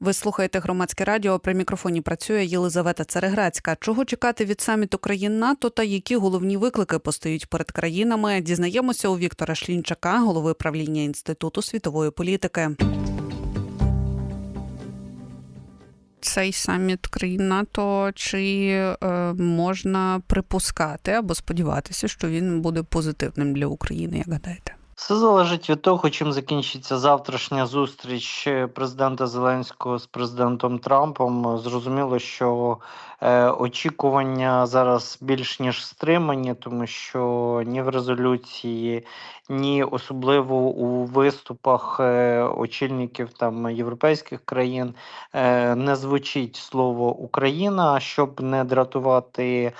Ви слухаєте громадське радіо. При мікрофоні працює Єлизавета Цареграцька. Чого чекати від саміту країн НАТО та які головні виклики постають перед країнами? Дізнаємося у Віктора Шлінчака, голови правління інституту світової політики. Цей саміт країн НАТО чи е, можна припускати або сподіватися, що він буде позитивним для України? Як гадаєте? Все залежить від того, чим закінчиться завтрашня зустріч президента Зеленського з президентом Трампом. Зрозуміло, що е, очікування зараз більш ніж стримані, тому що ні в резолюції, ні особливо у виступах е, очільників там європейських країн е, не звучить слово Україна, щоб не дратувати.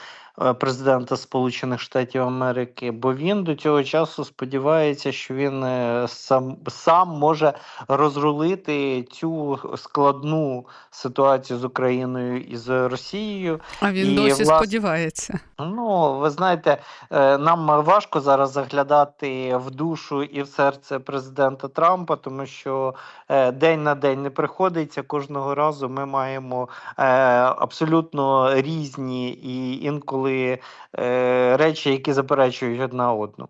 Е, президента Сполучених Штатів Америки, бо він до цього часу сподівається, що він е, сам сам може розрулити цю складну ситуацію з Україною і з Росією. А він І, досі власне, сподівається. Ну, ви знаєте, е, нам важко зараз заглядати в душу і в серце президента Трампа, тому що день на день не приходиться. Кожного разу ми маємо абсолютно різні і інколи речі, які заперечують одна одну.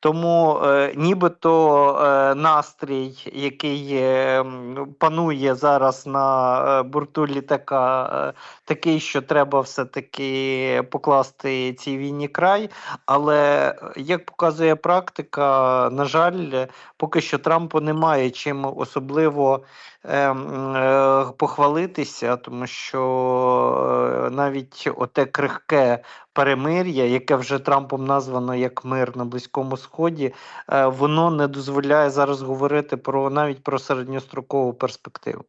Тому е, нібито е, настрій, який е, панує зараз на е, борту літака, е, такий, що треба все-таки покласти цій війні край. Але як показує практика, на жаль, поки що Трампу немає чим особливо е, е, похвалитися, тому що е, навіть оте крихке перемир'я, яке вже Трампом названо як мир на Близькому Сході, е, воно не дозволяє зараз говорити про навіть про середньострокову перспективу.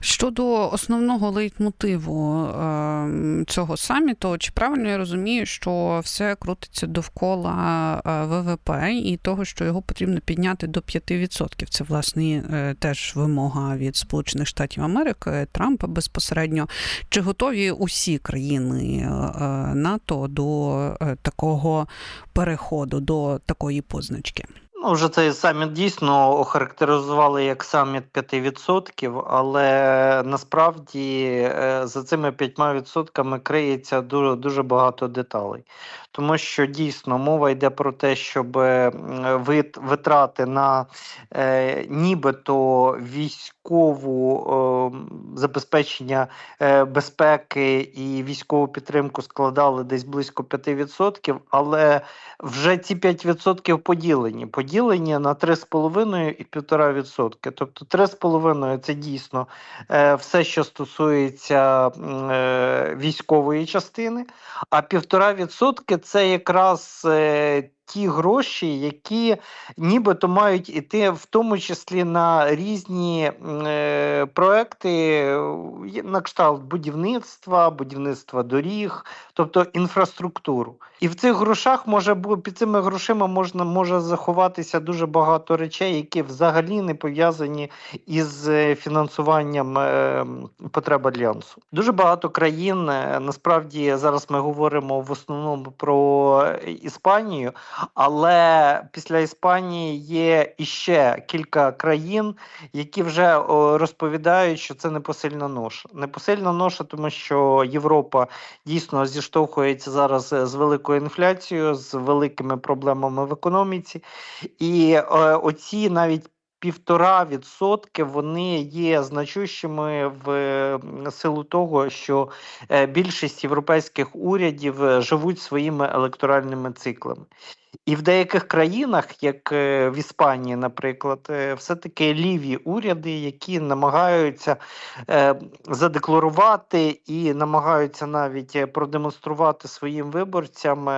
Щодо основного лейтмотиву е, цього саміту, чи правильно я розумію, що все крутиться довкола е, ВВП і того, що його потрібно підняти до 5%. Це власне е, теж вимога від Сполучених Штатів Америки Трампа безпосередньо. Чи готові усі країни НАТО до такого переходу, до такої позначки? Ну, вже цей саміт дійсно охарактеризували як саміт 5%, але насправді е, за цими 5% криється дуже дуже багато деталей. Тому що дійсно мова йде про те, щоб витрати на е, нібито військову е, забезпечення е, безпеки і військову підтримку складали десь близько 5%, але вже ці 5% поділені. Поділені на 3,5 і 1,5%. Тобто 3,5 це дійсно е, все, що стосується е, військової частини, а 1,5% це якраз ті гроші, які нібито мають іти в тому числі на різні е, проекти на кшталт будівництва, будівництва доріг, тобто інфраструктуру. І в цих грошах може під цими грошима можна може заховатися дуже багато речей, які взагалі не пов'язані із е, фінансуванням е, потреб альянсу. Дуже багато країн е, насправді зараз ми говоримо в основному про Іспанію. Але після Іспанії є іще кілька країн, які вже розповідають, що це непосильна ноша. Непосильна ноша, тому що Європа дійсно зіштовхується зараз з великою інфляцією, з великими проблемами в економіці, і е, оці навіть півтора відсотки вони є значущими в силу того, що е, більшість європейських урядів е, живуть своїми електоральними циклами. І в деяких країнах, як е, в Іспанії, наприклад, е, все-таки ліві уряди, які намагаються е, задекларувати і намагаються навіть продемонструвати своїм виборцям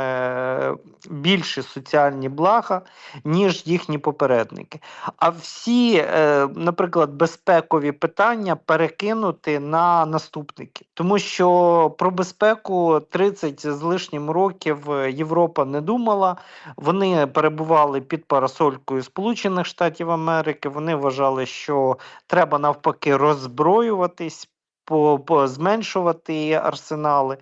більші соціальні блага, ніж їхні попередники. А всі, наприклад, безпекові питання перекинути на наступники, тому що про безпеку 30 з лишнім років Європа не думала. Вони перебували під парасолькою Сполучених Штатів Америки. Вони вважали, що треба навпаки роззброюватись, по, зменшувати арсенали.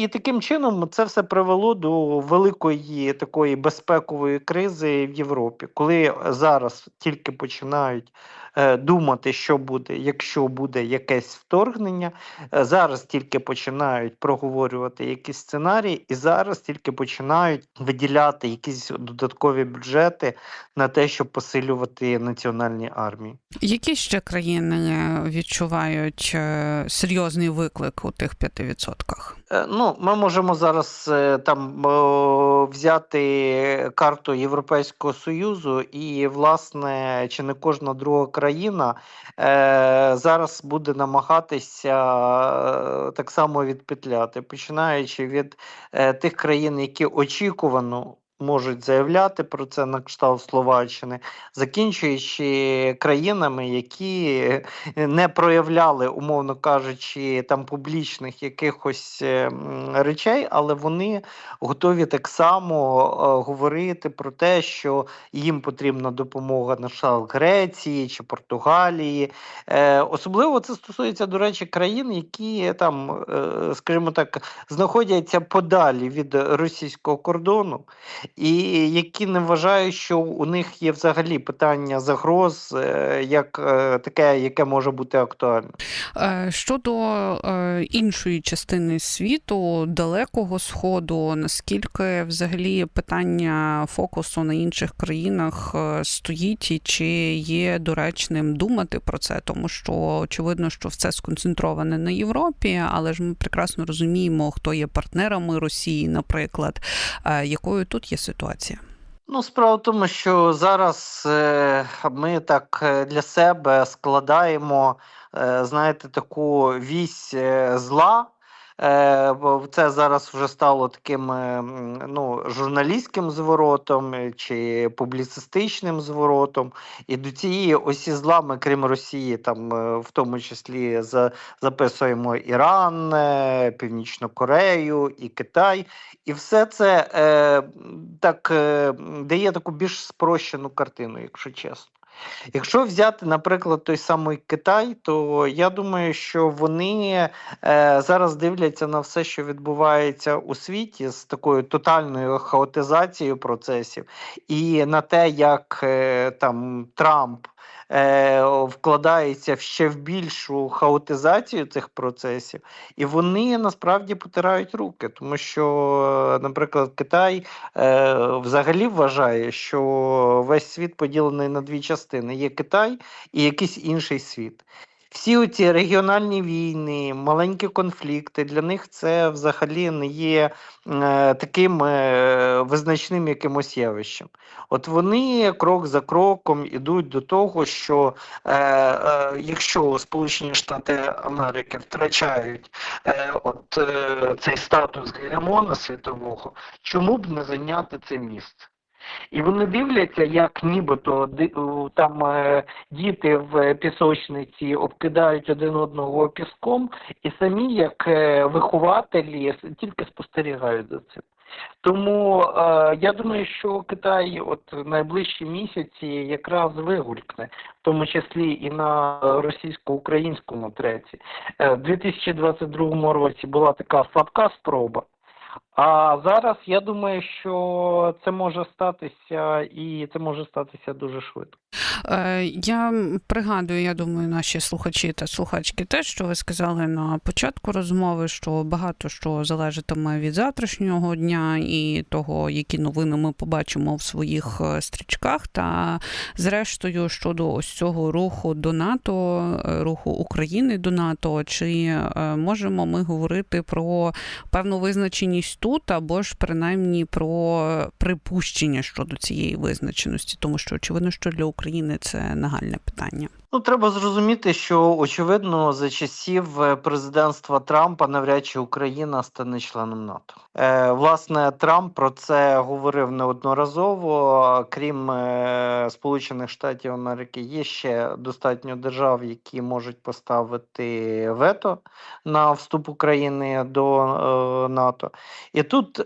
І таким чином це все привело до великої такої безпекової кризи в Європі, коли зараз тільки починають е, думати, що буде, якщо буде якесь вторгнення. е, Зараз тільки починають проговорювати якісь сценарії, і зараз тільки починають виділяти якісь додаткові бюджети на те, щоб посилювати національні армії. Які ще країни відчувають е, серйозний виклик у тих 5%? Е, Ну, ми можемо зараз е, там взяти карту Європейського Союзу, і, власне, чи не кожна друга країна е, зараз буде намагатися так само відпетляти, починаючи від тих країн, які очікувано. Можуть заявляти про це на кшталт Словаччини, закінчуючи країнами, які не проявляли, умовно кажучи, там публічних якихось е, речей, але вони готові так само е, говорити про те, що їм потрібна допомога на кшталт Греції чи Португалії. Е, Особливо це стосується, до речі, країн, які там, е, скажімо так, знаходяться подалі від російського кордону, і які не вважають, що у них є взагалі питання загроз, е, як е, таке, яке може бути актуальне. Е, Щодо іншої частини світу, далекого сходу, наскільки взагалі питання фокусу на інших країнах стоїть, і чи є доречним думати про це, тому що очевидно, що все сконцентроване на Європі, але ж ми прекрасно розуміємо, хто є партнерами Росії, наприклад, якою тут є ситуація. Ну, справа в тому, що зараз е, ми так е, для себе складаємо, е, знаєте, таку вісь зла. Е, це зараз вже стало таким е, ну, журналістським зворотом е, чи публіцистичним зворотом. І до цієї осі зла ми, крім Росії, там в тому числі за, записуємо Іран, Північну Корею і Китай. І все це е, так е, дає таку більш спрощену картину, якщо чесно. Якщо взяти, наприклад, той самий Китай, то я думаю, що вони е, зараз дивляться на все, що відбувається у світі, з такою тотальною хаотизацією процесів, і на те, як е, там Трамп. Е, Вкладається ще в більшу хаотизацію цих процесів, і вони насправді потирають руки, тому що, наприклад, Китай е, взагалі вважає, що весь світ поділений на дві частини: є Китай і якийсь інший світ. Всі оці регіональні війни, маленькі конфлікти для них це взагалі не є е, таким е, визначним якимось явищем. От вони крок за кроком ідуть до того, що е, е, якщо Сполучені Штати Америки втрачають е, от, е, цей статус гегемона світового, чому б не зайняти це місце? І вони дивляться, як нібито там е, діти в пісочниці обкидають один одного піском, і самі, як е, вихователі, тільки спостерігають за цим. Тому е, я думаю, що Китай от найближчі місяці якраз вигулькне, в тому числі і на російсько-українському треці. Е, в 2022 році була така слабка спроба. А зараз я думаю, що це може статися, і це може статися дуже швидко. Е, Я пригадую, я думаю, наші слухачі та слухачки теж, що ви сказали на початку розмови, що багато що залежатиме від завтрашнього дня і того, які новини ми побачимо в своїх е, стрічках. Та зрештою, щодо ось цього руху до НАТО, е, руху України до НАТО, чи можемо ми говорити про певну визначеність тут, або ж принаймні про припущення щодо цієї визначеності, тому що очевидно, що для України це нагальне питання. Ну, треба зрозуміти, що очевидно за часів е, президентства Трампа навряд чи Україна стане членом НАТО. Е, власне, Трамп про це говорив неодноразово. Крім е, Сполучених Штатів Америки, є ще достатньо держав, які можуть поставити вето на вступ України до е, НАТО. І тут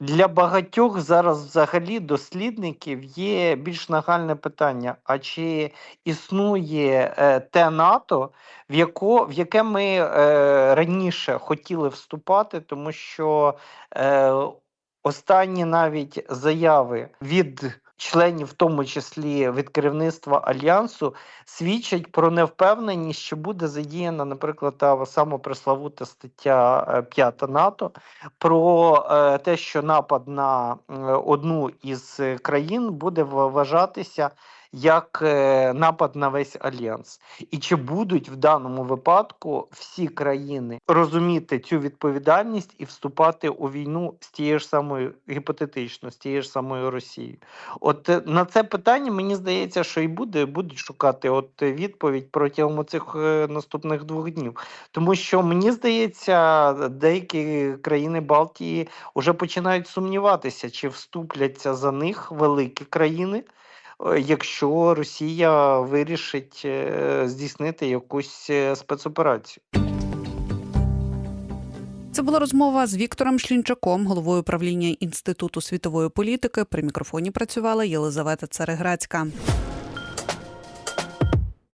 Для багатьох зараз взагалі дослідників є більш нагальне питання: а чи існує е, те НАТО, в, яко, в яке ми е, раніше хотіли вступати, тому що е, останні навіть заяви від членів, в тому числі від керівництва альянсу, свідчать про невпевненість, що буде задіяна, наприклад, та саме преславута стаття е, 5 НАТО про е, те, що напад на е, одну із е, країн буде вважатися як е, напад на весь альянс. І чи будуть в даному випадку всі країни розуміти цю відповідальність і вступати у війну з тією ж самою гіпотетично, з тією ж самою Росією? От е, на це питання мені здається, що і буде будуть шукати от е, відповідь протягом цих наступних двох днів. Тому що мені здається, деякі країни Балтії вже починають сумніватися, чи вступляться за них великі країни, е, якщо Росія вирішить е, здійснити якусь е, спецоперацію. Це була розмова з Віктором Шлінчаком, головою управління Інституту світової політики. При мікрофоні працювала Єлизавета Цареградська.